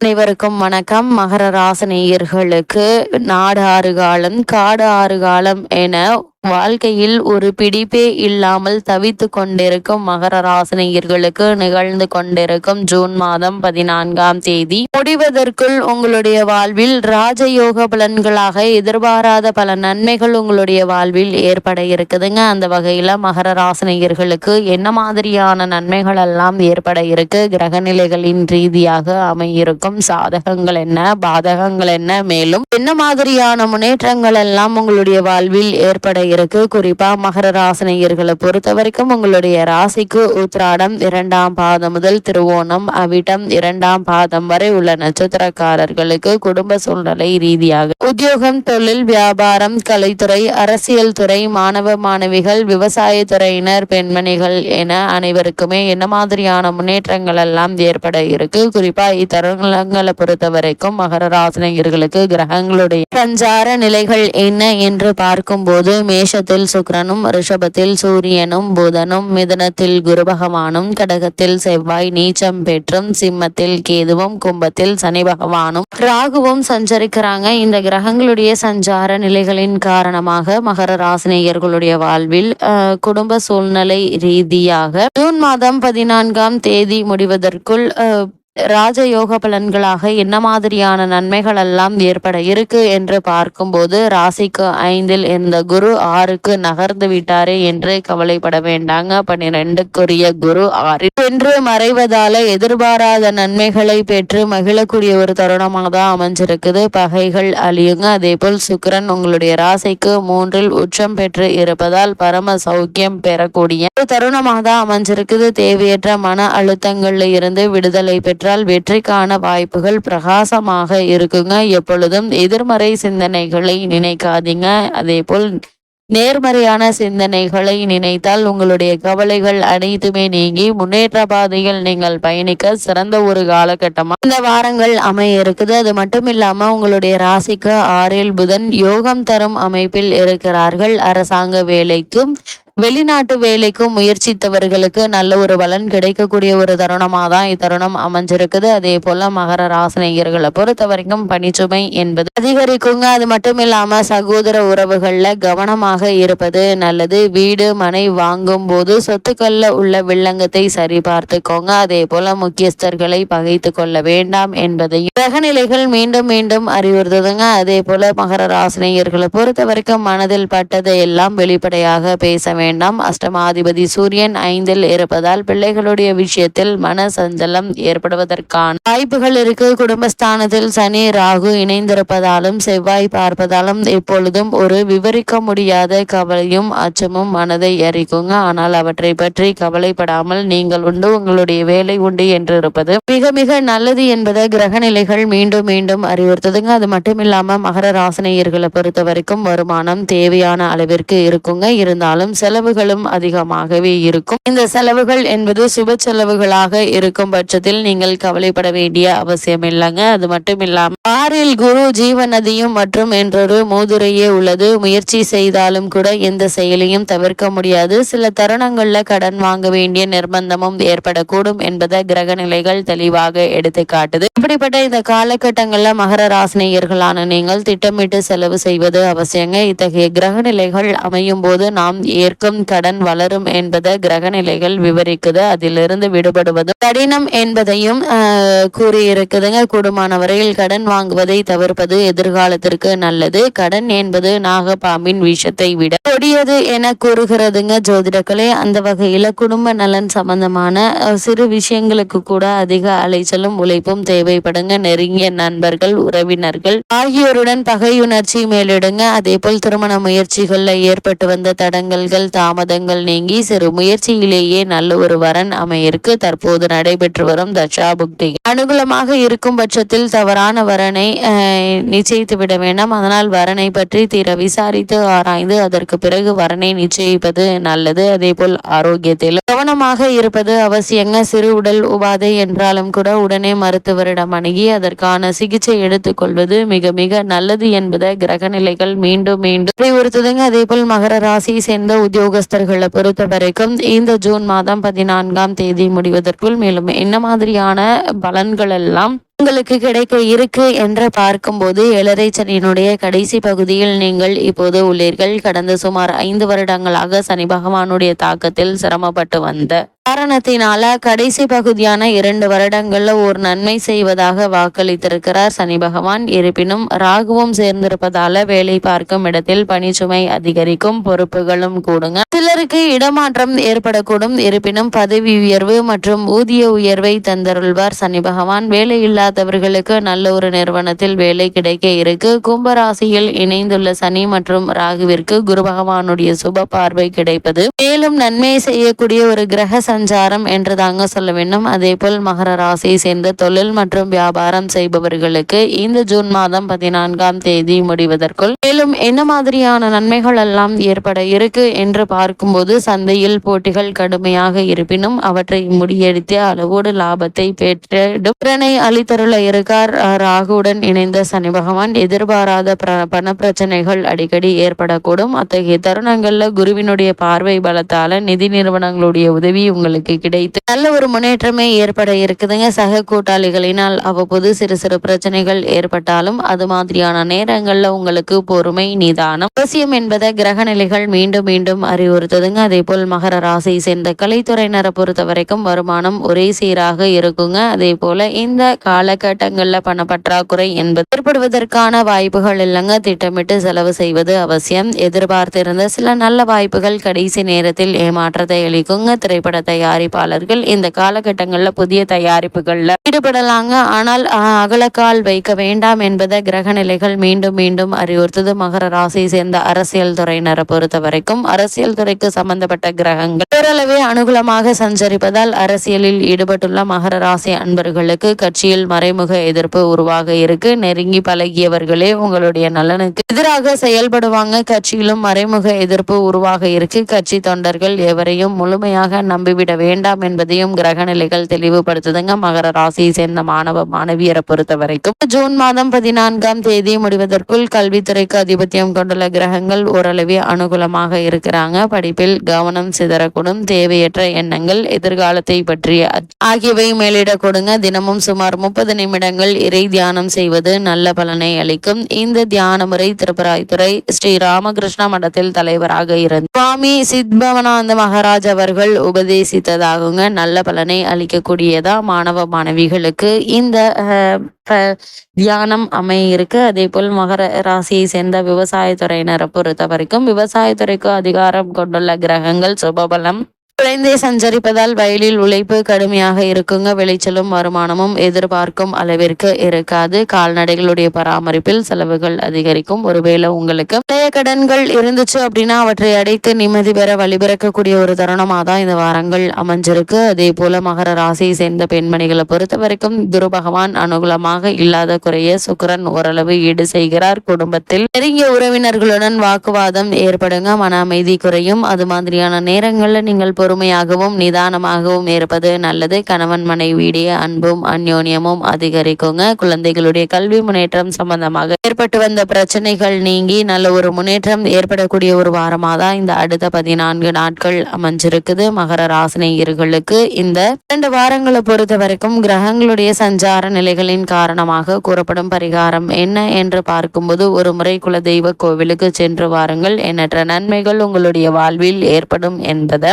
அனைவருக்கும் வணக்கம். மகர ராசினியர்களுக்கு நாடு ஆறு காலம் காடு ஆறு காலம் என வாழ்க்கையில் ஒரு பிடிப்பே இல்லாமல் தவித்து கொண்டிருக்கும் மகர ராசினியர்களுக்கு நிகழ்ந்து கொண்டிருக்கும் ஜூன் மாதம் பதினான்காம் தேதி. முடிவதற்குள் உங்களுடைய வாழ்வில் ராஜயோக பலன்களாக எதிர்பாராத பல நன்மைகள் உங்களுடைய வாழ்வில் ஏற்பட இருக்குதுங்க. அந்த வகையில மகர ராசினியர்களுக்கு என்ன மாதிரியான நன்மைகள் எல்லாம் ஏற்பட இருக்கு? கிரகநிலைகளின் ரீதியாக அமையிருக்கும் சாதகங்கள் என்ன? பாதகங்கள் என்ன? மேலும் என்ன மாதிரியான முன்னேற்றங்கள் எல்லாம் உங்களுடைய வாழ்வில் ஏற்பட இருக்கு. குறிப்பா மகர ராசினியர்களை பொறுத்த வரைக்கும் உங்களுடைய ராசிக்கு உத்ராடம் இரண்டாம் பாதம் முதல் திருவோணம் அவிட்டம் இரண்டாம் பாதம் வரை உள்ள நட்சத்திரக்காரர்களுக்கு குடும்ப சூழ்நிலை ரீதியாக. உத்தியோகம் தொழில் வியாபாரம் கலைத்துறை அரசியல் துறை மாணவ மாணவிகள் விவசாய துறையினர் பெண்மணிகள் என அனைவருக்குமே என்ன மாதிரியான முன்னேற்றங்கள் எல்லாம் ஏற்பட இருக்கு. குறிப்பா இத்தருணங்களை பொறுத்த வரைக்கும் மகர ராசினியர்களுக்கு கிரகங்களுடைய சஞ்சார நிலைகள் என்ன என்று பார்க்கும்போது மேஷத்தில் சுக்கிரனும் ரிஷபத்தில் சூரியனும் புதனும் மிதனத்தில் குரு பகவானும் கடகத்தில் செவ்வாய் நீச்சம் பெற்றும் சிம்மத்தில் கேதுவும் கும்பத்தில் சனி பகவானும் ராகுவும் சஞ்சரிக்கிறாங்க. இந்த கிரகங்களுடைய சஞ்சார நிலைகளின் காரணமாக மகர ராசினியர்களுடைய வாழ்வில் அஹ், குடும்ப சூழ்நிலை ரீதியாக ஜூன் மாதம் பதினான்காம் தேதி முடிவதற்குள் அஹ், ராஜயோக பலன்களாக என்ன மாதிரியான நன்மைகள் எல்லாம் ஏற்பட இருக்கு என்று பார்க்கும்போது ராசிக்கு ஐந்தில் இருந்த குரு ஆறுக்கு நகர்ந்து விட்டாரே என்று கவலைப்பட வேண்டாங்க. பன்னிரெண்டுக்குரிய குரு ஆறு என்று மறைவதால எதிர்பாராத நன்மைகளை பெற்று மகிழக்கூடிய ஒரு தருணமாக தான் அமைஞ்சிருக்குது. பகைகள் அழியுங்க. அதே போல் சுக்கரன் உங்களுடைய ராசிக்கு மூன்றில் உச்சம் பெற்று இருப்பதால் பரம சௌக்கியம் பெறக்கூடிய ஒரு தருணமாக தான் அமைஞ்சிருக்குது. தேவையற்ற மன அழுத்தங்கள்ல இருந்து விடுதலை பெற்று என்றால் வெற்றிக்கான வாய்ப்புகள் பிரகாசமாக இருக்குங்க. எப்பொழுதும் எதிர்மறை சிந்தனைகளை நினைக்காதீங்க. அதே போல் நேர்மறையான சிந்தனைகளை நினைத்தால் உங்களுடைய கவலைகள் அனைத்துமே நீங்கி முன்னேற்ற பாதையில் நீங்கள் பயணிக்க சிறந்த ஒரு காலகட்டமா இந்த வாரங்கள் அமைய இருக்குது அது மட்டும் இல்லாம உங்களுடைய ராசிக்கு ஆறில் புதன் யோகம் தரும் அமைப்பில் இருக்கிறார்கள். அரசாங்க வேலைக்கும் வெளிநாட்டு வேலைக்கும் முயற்சித்தவர்களுக்கு நல்ல ஒரு பலன் கிடைக்கக்கூடிய ஒரு தருணமாக தான் இத்தருணம் அமைஞ்சிருக்குது. அதே போல மகர ராசினியர்களை பொறுத்த வரைக்கும் பணிச்சுமை என்பது அதிகரிக்குங்க. அது மட்டும் இல்லாம சகோதர உறவுகள்ல கவனமாக இருப்பது நல்லது. வீடு மனை வாங்கும் போது சொத்துக்கள்ல உள்ள வில்லங்கத்தை சரி பார்த்துக்கோங்க அதே போல முக்கியஸ்தர்களை பகைத்து கொள்ள வேண்டாம் என்பதையும் கிரகநிலைகள் மீண்டும் மீண்டும் அறிவுறுத்துதுங்க. அதே போல மகர ராசினியர்களை பொறுத்த வரைக்கும் மனதில் பட்டதை எல்லாம் வெளிப்படையாக பேச வேண்டும் அஷ்டமாதிபதி சூரியன் ஐந்தில் இருப்பதால் பிள்ளைகளுடைய விஷயத்தில் மன சஞ்சலம் ஏற்படுவதற்கான வாய்ப்புகள் இருக்கு. குடும்பஸ்தானத்தில் சனி ராகு இணைந்திருப்பதாலும் செவ்வாய் பார்ப்பதாலும் எப்பொழுதும் ஒரு விவரிக்க முடியாத கவலையும் அச்சமும் மனதை எரிக்குங்க. ஆனால் அவற்றை பற்றி கவலைப்படாமல் நீங்கள் உண்டு. உங்களுடைய வேலை உண்டு என்று இருப்பது மிக மிக நல்லது என்பதை கிரகநிலைகள் மீண்டும் மீண்டும் அறிவுறுத்துதுங்க. அது மட்டும் இல்லாம மகர ராசனையர்களை பொறுத்த வரைக்கும் வருமானம் தேவையான அளவிற்கு இருக்குங்க. இருந்தாலும் சில செலவுகளும் அதிகமாகவே இருக்கும். இந்த செலவுகள் என்பது சுப செலவுகளாக இருக்கும் பட்சத்தில் நீங்கள் கவலைப்பட வேண்டிய அவசியம் இல்லைங்க. அது மட்டும் இல்லாம ஆறில் குரு ஜீவநதியும் மற்றும் என்றொரு மோதுரையே உள்ளது. முயற்சி செய்தாலும் கூட எந்த செயலையும் தவிர்க்க முடியாது. சில தருணங்கள்ல கடன் வாங்க வேண்டிய நிர்பந்தமும் ஏற்படக்கூடும் என்பதை கிரக நிலைகள் தெளிவாக எடுத்து காட்டுது. இப்படிப்பட்ட இந்த காலகட்டங்கள்ல மகர ராசினியர்களான நீங்கள் திட்டமிட்டு செலவு செய்வது அவசியங்க. இத்தகைய கிரக நிலைகள் அமையும் போது நாம் இருக்கும் கடன் வளரும் என்பதை கிரக நிலைகள் விவரிக்குது. அதிலிருந்து விடுபடுவது கடினம் என்பதையும் கூறியிருக்குதுங்க. கூடுமான வரையில் கடன் வாங்குவதை தவிர்ப்பது எதிர்காலத்திற்கு நல்லது. கடன் என்பது நாகப்பாம்பின் விஷத்தை விட கொடியது என கூறுகிறதுங்க ஜோதிடக்கலை அந்த வகையில குடும்ப நலன் சம்பந்தமான சிறு விஷயங்களுக்கு கூட அதிக அலைச்சலும் உழைப்பும் தேவைப்படுங்க. நெருங்கிய நண்பர்கள் உறவினர்கள் ஆகியோருடன் பகையுணர்ச்சி மேலிடுங்க. அதே போல் திருமண முயற்சிகள்ல ஏற்பட்டு வந்த தடங்கல்கள் தாமதங்கள் நீங்கி சிறு முயற்சியிலேயே நல்ல ஒரு வரன் அமையிற்கு தற்போது நடைபெற்று வரும் தசாபுக்தி அனுகூலமாக இருக்கும் பட்சத்தில் தவறான வரனை நிச்சயித்து விட வேண்டாம். அதனால் வரனை பற்றி தீர விசாரித்து ஆராய்ந்து அதற்கு பிறகு வரனை நிச்சயிப்பது நல்லது. அதே போல் ஆரோக்கியத்தில் கவனமாக இருப்பது அவசியங்க. சிறு உடல் உபாதை என்றாலும் கூட உடனே மருத்துவரிடம் அணுகி அதற்கான சிகிச்சை எடுத்துக்கொள்வது மிக மிக நல்லது என்பதை கிரகநிலைகள் மீண்டும் மீண்டும் அறிவுறுத்துதுங்க. அதே போல் மகர ராசியை சேர்ந்த உத்தியோகஸ்தர்களை பொறுத்த வரைக்கும் இந்த ஜூன் மாதம் பதினான்காம் தேதி முடிவதற்குள் மேலும் என்ன மாதிரியான பலன்கள் எல்லாம் உங்களுக்கு கிடைக்க இருக்கு என்று பார்க்கும்போது ஏழரை சனியினுடைய கடைசி பகுதியில் நீங்கள் இப்போது உள்ளீர்கள். கடந்த சுமார் ஐந்து வருடங்களாக சனி பகவானுடைய தாக்கத்தில் சிரமப்பட்டு வந்த காரணத்தினால கடைசி பகுதியான இரண்டு வருடங்கள்ல ஒரு நன்மை செய்வதாக வாக்களித்திருக்கிறார் சனி பகவான். இருப்பினும் ராகுவும் சேர்ந்திருப்பதால வேலை பார்க்கும் இடத்தில் பணிச்சுமை அதிகரிக்கும் பொறுப்புகளும் கூடுங்க. சிலருக்கு இடமாற்றம் ஏற்படக்கூடும். இருப்பினும் பதவி உயர்வு மற்றும் ஊதிய உயர்வை தந்தருள்வார் சனி பகவான். வேலையில்லா இல்லாதவர்களுக்கு நல்ல ஒரு நிறுவனத்தில் வேலை கிடைக்க இருக்கு. கும்பராசியில் இணைந்துள்ள சனி மற்றும் ராகுவிற்கு குரு பகவானுடைய சுப பார்வை கிடைப்பது. மேலும் நன்மை செய்யக்கூடிய ஒரு கிரக சஞ்சாரம் என்று தாங்க சொல்ல வேண்டும். அதே போல் மகர ராசியை சேர்ந்த தொழில் மற்றும் வியாபாரம் செய்பவர்களுக்கு இந்த ஜூன் மாதம் பதினான்காம் தேதி முடிவதற்குள் மேலும் என்ன மாதிரியான நன்மைகள் எல்லாம் ஏற்பட இருக்கு என்று பார்க்கும்போது சந்தையில் போட்டிகள் கடுமையாக இருப்பினும் அவற்றை முடியெடுத்து அளவோடு லாபத்தை பெற்றிடனை அளித்தருள இருக்கார் ராகுவுடன் இணைந்த சனி பகவான். எதிர்பாராத பண பிரச்சனைகள் அடிக்கடி ஏற்படக்கூடும். அத்தகைய தருணங்கள்ல குருவினுடைய பார்வை பலத்தால நிதி நிறுவனங்களுடைய உதவி உங்களுக்கு கிடைத்து நல்ல ஒரு முன்னேற்றமே ஏற்பட இருக்குதுங்க. சக கூட்டாளிகளினால் அவ்வப்போது சிறு சிறு பிரச்சனைகள் ஏற்பட்டாலும் அது மாதிரியான நேரங்கள்ல உங்களுக்கு பொறுமை நிதானம் அவசியம் என்பதை கிரக நிலைகள் மீண்டும் மீண்டும் அறிவுறுத்துதுங்க. அதே போல் மகர ராசியை சேர்ந்த கலைத்துறையினரை பொறுத்த வரைக்கும் வருமானம் ஒரே சீராக இருக்குங்க. அதே போல இந்த கால காலகட்டங்களில் பண பற்றாக்குறை என்பது ஏற்படுவதற்கான வாய்ப்புகள் இல்லைங்க. திட்டமிட்டு செலவு செய்வது அவசியம். எதிர்பார்த்திருந்த சில நல்ல வாய்ப்புகள் கடைசி நேரத்தில் ஏமாற்றத்தை அளிக்குங்க. திரைப்பட தயாரிப்பாளர்கள் இந்த காலகட்டங்களில் புதிய தயாரிப்புகளில் ஈடுபடலாங்க. ஆனால் அகலக்கால் வைக்க வேண்டாம் என்பதை கிரக நிலைகள் மீண்டும் மீண்டும் அறிவுறுத்தது. மகர ராசியை சேர்ந்த அரசியல் துறையினரை பொறுத்த வரைக்கும் அரசியல் துறைக்கு சம்பந்தப்பட்ட கிரகங்கள் பேரளவே அனுகூலமாக சஞ்சரிப்பதால் அரசியலில் ஈடுபட்டுள்ள மகர ராசி அன்பர்களுக்கு கட்சியில் மறைமுக எதிர்ப்பு உருவாக இருக்கு. நெருங்கி பழகியவர்களே உங்களுடைய நலனுக்கு எதிராக செயல்படுவாங்க. கட்சியிலும் மறைமுக எதிர்ப்பு உருவாக இருக்கு. கட்சி தொண்டர்கள் எவரையும் முழுமையாக நம்பிவிட வேண்டாம் என்பதையும் கிரக நிலைகள் தெளிவுபடுத்துதுங்க. மகர ராசியை சேர்ந்த மாணவ மாணவியரை பொறுத்த வரைக்கும் ஜூன் மாதம் பதினான்காம் தேதி முடிவதற்குள் கல்வித்துறைக்கு அதிபத்தியம் கொண்டுள்ள கிரகங்கள் ஓரளவு அனுகூலமாக இருக்கிறாங்க. படிப்பில் கவனம் சிதறக்கூடும். தேவையற்ற எண்ணங்கள் எதிர்காலத்தை பற்றிய ஆகியவை மேலிட கொடுங்க. தினமும் சுமார் முப்பது நிமிடங்கள் இறை தியானம் செய்வது நல்ல பலனை அளிக்கும். இந்த தியான முறை திருப்பராய்த்துறை ஸ்ரீ ராமகிருஷ்ண மடத்தில் தலைவராக இருந்த சுவாமி சித்பவனாந்த மகாராஜ் அவர்கள் உபதேசித்ததாகுங்க. நல்ல பலனை அளிக்கக்கூடியதா மாணவ மாணவிகளுக்கு இந்த தியானம் அமைய இருக்கு அதே போல் மகர ராசியை சேர்ந்த விவசாயத்துறையினரை பொறுத்த வரைக்கும் விவசாயத்துறைக்கு அதிகாரம் கொண்டுள்ள கிரகங்கள் சுபபலம் குழந்தை சஞ்சரிப்பதால் வயலில் உழைப்பு கடுமையாக இருக்குங்க. விளைச்சலும் வருமானமும் எதிர்பார்க்கும் அளவிற்கு இருக்காது. கால்நடைகளுடைய பராமரிப்பில் செலவுகள் அதிகரிக்கும். ஒருவேளை உங்களுக்கு பழைய கடன்கள் இருந்துச்சு அப்படின்னா அவற்றை அடைத்து நிம்மதி பெற வழிபிறக்கக்கூடிய ஒரு தருணமாக தான் இந்த வாரங்கள் அமைஞ்சிருக்கு. அதே போல மகர ராசியை சேர்ந்த பெண்மணிகளை பொறுத்த வரைக்கும் குரு பகவான் அனுகூலமாக இல்லாத குறைய சுக்கரன் ஓரளவு ஈடு செய்கிறார். குடும்பத்தில் நெருங்கிய உறவினர்களுடன் வாக்குவாதம் ஏற்படுங்க. மன அமைதி குறையும். அது மாதிரியான நேரங்களில் நீங்கள் பொறுமையாகவும் நிதானமாகவும் இருப்பது நல்லது. கணவன் மனைவியுடைய அன்பும் அந்யோன்யமும் அதிகரிக்குங்க. குழந்தைகளுடைய கல்வி முன்னேற்றம் சம்பந்தமாக ஏற்பட்டு வந்த பிரச்சனைகள் நீங்கி நல்ல ஒரு முன்னேற்றம் ஏற்படக்கூடிய ஒரு வாரமாக தான் இந்த அடுத்த பதினான்கு நாட்கள் அமைஞ்சிருக்குது. மகர ராசினியர்களுக்கு இந்த இரண்டு வாரங்களை பொறுத்த வரைக்கும் கிரகங்களுடைய சஞ்சார நிலைகளின் காரணமாக கூறப்படும் பரிகாரம் என்ன என்று பார்க்கும்போது ஒரு முறை குலதெய்வ கோவிலுக்கு சென்று வாருங்கள். எண்ணற்ற நன்மைகள் உங்களுடைய வாழ்வில் ஏற்படும் என்பதை